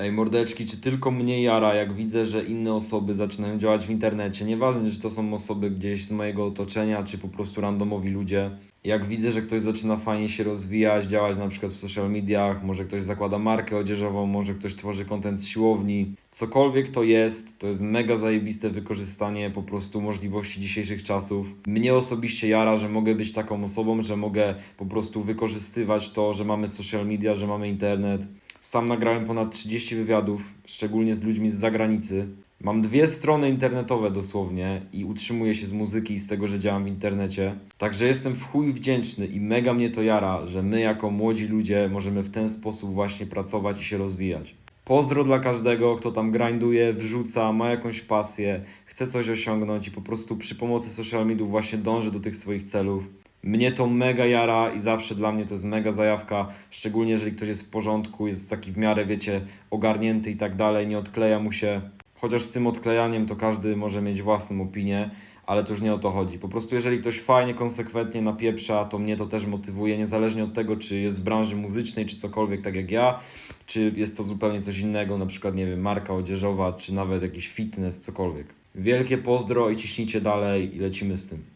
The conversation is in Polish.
Ej, mordeczki, czy tylko mnie jara, jak widzę, że inne osoby zaczynają działać w internecie? Nieważne, czy to są osoby gdzieś z mojego otoczenia, czy po prostu randomowi ludzie. Jak widzę, że ktoś zaczyna fajnie się rozwijać, działać na przykład w social mediach, może ktoś zakłada markę odzieżową, może ktoś tworzy content z siłowni. Cokolwiek to jest, to jest mega zajebiste wykorzystanie po prostu możliwości dzisiejszych czasów. Mnie osobiście jara, że mogę być taką osobą, że mogę po prostu wykorzystywać to, że mamy social media, że mamy internet. Sam nagrałem ponad 30 wywiadów, szczególnie z ludźmi z zagranicy. Mam dwie strony internetowe dosłownie i utrzymuję się z muzyki i z tego, że działam w internecie. Także jestem w chuj wdzięczny i mega mnie to jara, że my jako młodzi ludzie możemy w ten sposób właśnie pracować i się rozwijać. Pozdro dla każdego, kto tam grinduje, wrzuca, ma jakąś pasję, chce coś osiągnąć i po prostu przy pomocy social mediów właśnie dąży do tych swoich celów. Mnie to mega jara i zawsze dla mnie to jest mega zajawka, szczególnie jeżeli ktoś jest w porządku, jest taki w miarę, wiecie, ogarnięty i tak dalej, nie odkleja mu się. Chociaż z tym odklejaniem to każdy może mieć własną opinię, ale to już nie o to chodzi. Po prostu jeżeli ktoś fajnie, konsekwentnie napieprza, to mnie to też motywuje, niezależnie od tego, czy jest z branży muzycznej, czy cokolwiek tak jak ja, czy jest to zupełnie coś innego, na przykład, nie wiem, marka odzieżowa, czy nawet jakiś fitness, cokolwiek. Wielkie pozdro i ciśnijcie dalej i lecimy z tym.